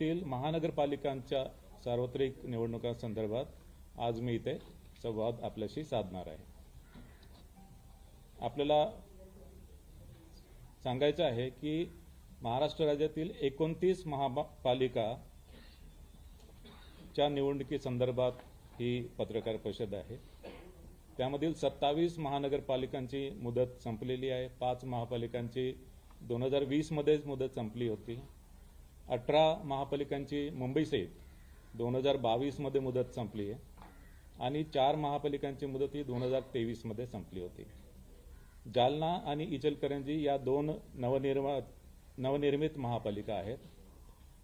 तील महानगरपालिकांच्या सार्वत्रिक निवडणुकांसंदर्भात आज मी इथे संवाद आपल्याशी साधणार आहे. आपल्याला सांगायचं आहे की महाराष्ट्र राज्यातील एकोणतीस महापालिका च्या निवडणुकीसंदर्भात ही पत्रकार परिषद आहे. त्यामधील सत्तावीस महानगरपालिकांची मुदत संपलेली आहे. पाच महापालिकांची दोन हजार वीसमध्येच मुदत संपली होती. अठरा महापालिकांची मुंबईसहित दोन हजार बावीसमध्ये मुदत संपली आहे. आणि चार महापालिकांची मुदत ही दोन हजार तेवीसमध्ये संपली होती. जालना आणि इचलकरंजी या दोन नवनिर्मा नवनिर्मित महापालिका आहेत.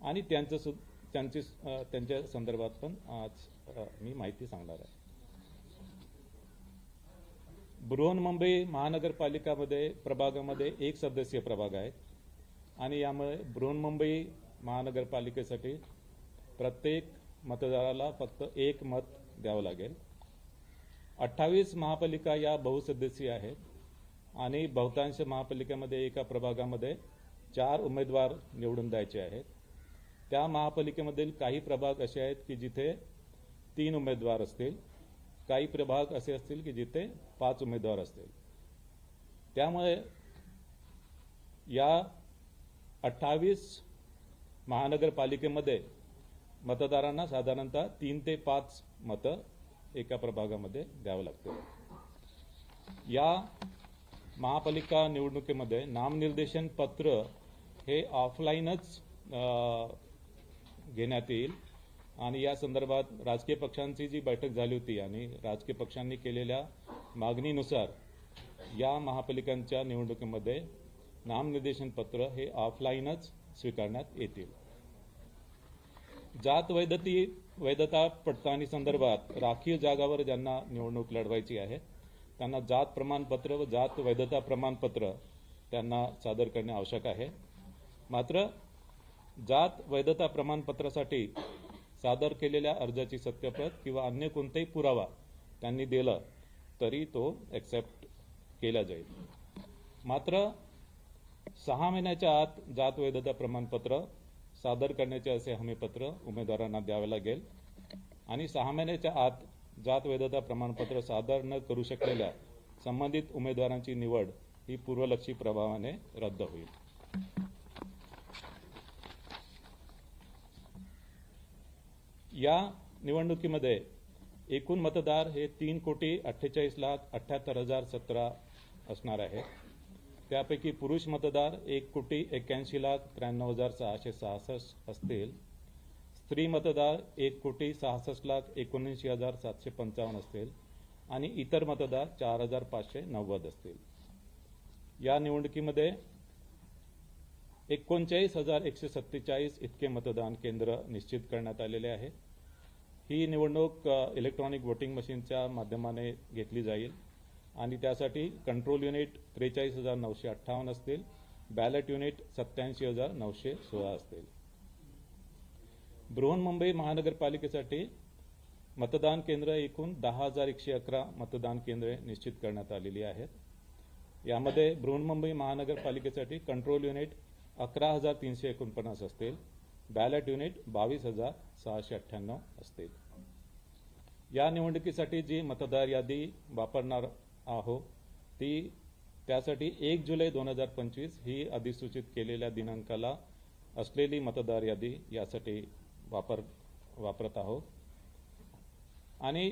आणि त्यांचं सु त्यांची त्यांच्या संदर्भात पण आज मी माहिती सांगणार आहे. बृहन्मुंबई महानगरपालिकामध्ये प्रभागामध्ये एक सदस्यीय प्रभाग आहे आणि यामुळे बृहन्मुंबई महानगरपालिकेसाठी प्रत्येक मतदाराला फक्त एक मत द्यावं लागेल. अठ्ठावीस महापालिका या बहुसदस्यीय आहेत आणि बहुतांश महापालिकेमध्ये एका प्रभागामध्ये चार उमेदवार निवडून द्यायचे आहेत. त्या महापालिकेमधील काही प्रभाग असे आहेत की जिथे तीन उमेदवार असतील काही प्रभाग असे असतील की जिथे पाच उमेदवार असतील. त्यामुळे या अठ्ठावीस महानगरपालिकेमध्ये मतदारांना साधारणतः तीन ते पाच मतं एका प्रभागामध्ये द्यावं लागतं. या महापालिका निवडणुकीमध्ये नामनिर्देशन पत्र हे ऑफलाईनच घेण्यात येईल. आणि या संदर्भात राजकीय पक्षांची जी बैठक झाली होती आणि राजकीय पक्षांनी केलेल्या मागणीनुसार या महापालिकांच्या निवडणुकीमध्ये नामनिर्देशन पत्र हे ऑफलाईनच स्वीकारण्यात येतील. जात वैधती वैधता पडताळणी संदर्भात राखीव जागावर ज्यांना निवडणूक लढवायची आहे त्यांना जात प्रमाणपत्र व जात वैधता प्रमाणपत्र त्यांना सादर करणे आवश्यक आहे. मात्र जात वैधता प्रमाणपत्रासाठी सादर केलेल्या अर्जाची सत्यप्रत किंवा अन्य कोणताही पुरावा त्यांनी दिला तरी तो एक्सेप्ट केला जाईल. मात्र सहा महिन्याच्या आत जात वैधता प्रमाणपत्र सादर करण्याचे असे हमीपत्र उमेदवारांना द्यावे लागेल. आणि सहा महिन्याच्या आत जात वैधता प्रमाणपत्र सादर न करू शकलेल्या संबंधित उमेदवारांची निवड ही पूर्वलक्षी प्रभावाने रद्द होईल. या निवडणुकीमध्ये एकूण मतदार हे तीन कोटी अठ्ठेचाळीस लाख अठ्ठ्याहत्तर हजार सतरा असणार आहे. त्यापैकी पुरुष मतदार एक कोटी एक्क्याऐंशी लाख त्र्याण्णव हजार सहाशे सहासष्ट असतील. स्त्री मतदार एक कोटी सहासष्ट लाख एकोणऐंशी हजार सातशे पंचावन्न असतील आणि इतर मतदार चार हजार पाचशे नव्वद असतील. या निवडणुकीमध्ये एकोणचाळीस हजार एकशे सत्तेचाळीस इतके मतदान केंद्र निश्चित करण्यात आलेले आहे ही निवडणूक इलेक्ट्रॉनिक वोटिंग मशीनच्या माध्यमाने घेतली जाईल. आणि त्यासाठी कंट्रोल युनिट त्रेचाळीस हजार नऊशे अठ्ठावन्न असतील बॅलेट युनिट सत्याऐंशी हजार नऊशे सोळा असतील. बृहन्मुंबई महानगरपालिकेसाठी मतदान केंद्र एकूण दहा हजार एकशे अकरा मतदान केंद्रे निश्चित करण्यात आलेली आहेत. यामध्ये बृहन्मुंबई महानगरपालिकेसाठी कंट्रोल युनिट अकरा हजार तीनशे एकोणपन्नास असतील बॅलेट युनिट बावीस हजार सहाशे अठ्ठ्याण्णव असतील. या निवडणुकीसाठी जी मतदार यादी वापरणार आहो. ती त्यासाठी एक जुलै दोन हजार पंचवीस ही अधिसूचित केलेल्या दिनांकाला असलेली मतदार यादी यासाठी वापर वापरत आहोत. आणि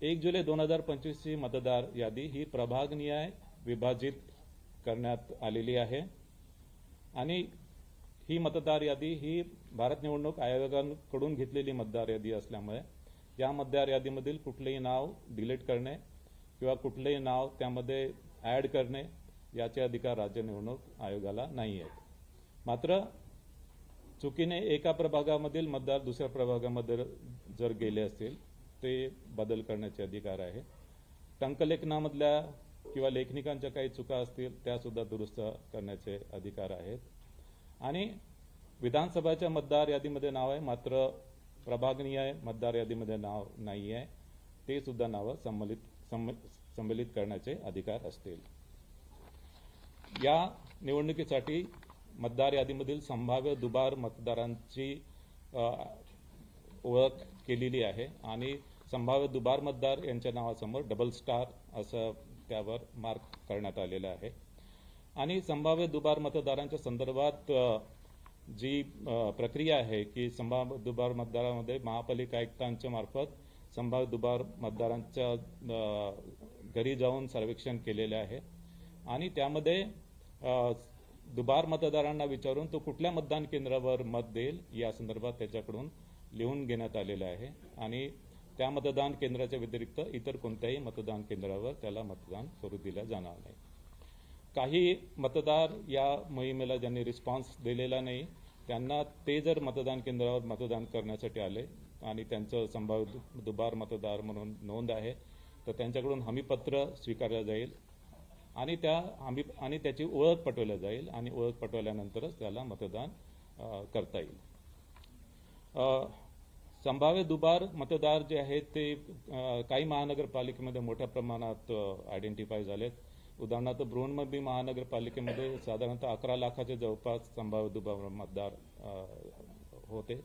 एक जुलै दोन हजार पंचवीसची मतदार यादी ही प्रभागनिहाय विभाजित करण्यात आलेली आहे. आणि ही मतदार यादी ही भारत निवडणूक आयोगाकडून घेतलेली मतदार यादी असल्यामुळे या मतदार यादीमधील कुठलेही नाव डिलीट करणे किंवा कुठलेही नाव त्यामध्ये ॲड करणे याचे अधिकार राज्य निवडणूक आयोगाला नाही आहेत. मात्र चुकीने एका प्रभागामधील मतदार दुसऱ्या प्रभागामध्ये जर गेले असतील ते बदल करण्याचे अधिकार आहे. टंकलेखनामधल्या किंवा लेखनिकांच्या काही चुका असतील त्या सुद्धा दुरुस्त करण्याचे अधिकार आहेत. आणि विधानसभाच्या मतदार यादीमध्ये नाव आहे मात्र प्रभागनीय मतदार यादीमध्ये नाव नाही आहे ते सुद्धा नावं संमलित संमेलित करण्याचे अधिकार असतील. या निवडणुकीसाठी मतदार यादीमधील संभाव्य दुबार मतदारांची ओळख केलेली आहे आणि संभाव्य दुबार मतदार यांच्या नावासमोर डबल स्टार असं त्यावर मार्क करण्यात आलेलं आहे. आणि संभाव्य दुबार मतदारांच्या संदर्भात जी प्रक्रिया आहे की संभाव्य दुबार मतदारामध्ये महापालिका आयुक्तांच्या मार्फत संभाग दुबार मतदारांच्या घरी जाऊन सर्वेक्षण केलेले आहे. आणि त्यामध्ये दुबार मतदारांना विचारून तो कुठल्या मतदान केंद्रावर मत देईल या संदर्भात त्याच्याकडून लिहून घेण्यात आलेलं आहे. आणि त्या मतदान केंद्राच्या व्यतिरिक्त इतर कोणत्याही मतदान केंद्रावर त्याला मतदान करू दिलं जाणार नाही. काही मतदार या मोहिमेला ज्यांनी रिस्पॉन्स दिलेला नाही त्यांना ते जर मतदान केंद्रावर मतदान करण्यासाठी आले आणि त्यांचं संभाव्य दुबार मतदार म्हणून नोंद आहे. तर त्यांच्याकडून हमीपत्र स्वीकारलं जाईल आणि त्या हमी आणि त्याची ओळख पटवल्या जाईल आणि ओळख पटवल्यानंतरच त्याला मतदान करता येईल. संभाव्य दुबार मतदार जे आहेत ते काही महानगरपालिकेमध्ये मोठ्या प्रमाणात आयडेंटिफाय झालेत. उदाहरणार्थ बृहन्मुंबई महानगरपालिकेमध्ये साधारणतः अकरा लाखाच्या जवळपास संभाव्य दुबार मतदार होते.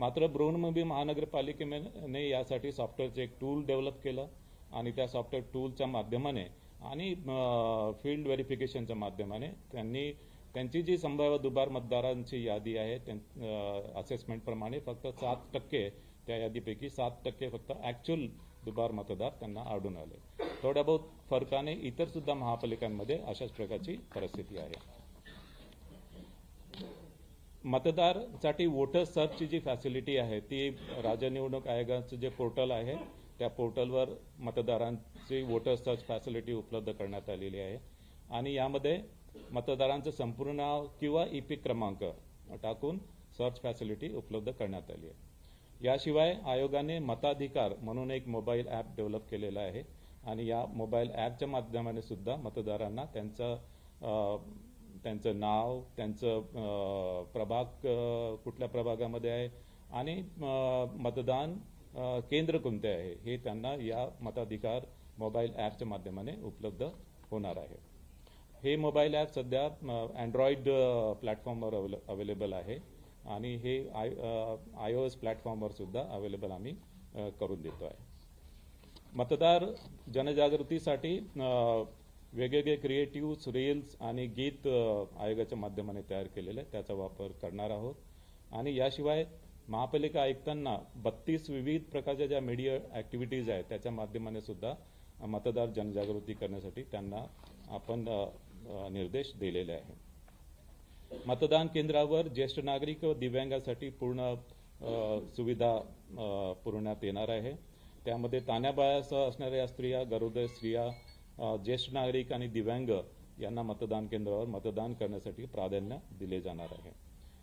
मात्र बृहन्मुंबई महानगरपालिकेने यासाठी सॉफ्टवेअरचं एक टूल डेव्हलप केलं आणि त्या सॉफ्टवेअर टूलच्या माध्यमाने आणि फील्ड व्हेरिफिकेशनच्या माध्यमाने त्यांनी त्यांची जी संभाव्य दुबार मतदारांची यादी आहे असेसमेंटप्रमाणे फक्त सात टक्के त्या यादीपैकी सात टक्के फक्त ॲक्च्युअल दुबार मतदार त्यांना आढळून आले. थोड्या बहुत फरकाने इतर सुद्धा महापालिकांमध्ये अशाच प्रकारची परिस्थिती आहे. मतदारसाठी वोटर सर्चची जी फॅसिलिटी आहे ती राज्य निवडणूक आयोगाचं जे पोर्टल आहे त्या पोर्टलवर मतदारांची वोटर सर्च फॅसिलिटी उपलब्ध करण्यात आलेली आहे. आणि यामध्ये मतदारांचं संपूर्ण नाव किंवा ई पी क्रमांक टाकून सर्च फॅसिलिटी उपलब्ध करण्यात आली आहे. याशिवाय आयोगाने मताधिकार म्हणून एक मोबाईल ॲप डेव्हलप केलेला आहे. आणि या मोबाईल ॲपच्या माध्यमाने सुद्धा मतदारांना त्यांचं त्यांचं नाव त्यांचं प्रभाग कुठल्या प्रभागामध्ये आहे आणि मतदान केंद्र कोणते आहे हे त्यांना या मताधिकार मोबाईल ॲपच्या माध्यमाने उपलब्ध होणार आहे. हे मोबाईल ॲप सध्या अँड्रॉइड प्लॅटफॉर्मवर अवेलेबल आहे आणि हे आय आय ओ एस प्लॅटफॉर्मवर सुद्धा अवेलेबल आम्ही करून देतो आहे. मतदार जनजागृतीसाठी वेगवेगळे क्रिएटिव्ह रील्स आणि गीत आयोगाच्या माध्यमाने तयार केलेले आहे. त्याचा वापर करणार आहोत. आणि याशिवाय महापालिका आयुक्तांना बत्तीस विविध प्रकारच्या ज्या मीडिया ॲक्टिव्हिटीज आहेत त्याच्या माध्यमाने सुद्धा मतदार जनजागृती करण्यासाठी त्यांना आपण निर्देश दिलेले आहे मतदान केंद्रावर ज्येष्ठ नागरिक व दिव्यांगासाठी पूर्ण सुविधा पुरवण्यात येणार आहे. त्यामध्ये तान्याबायासह असणाऱ्या स्त्रिया गरोदर स्त्रिया ज्येष्ठ नागरिक आणि दिव्यांग यांना मतदान केंद्रावर मतदान करण्यासाठी प्राधान्य दिले जाणार आहे.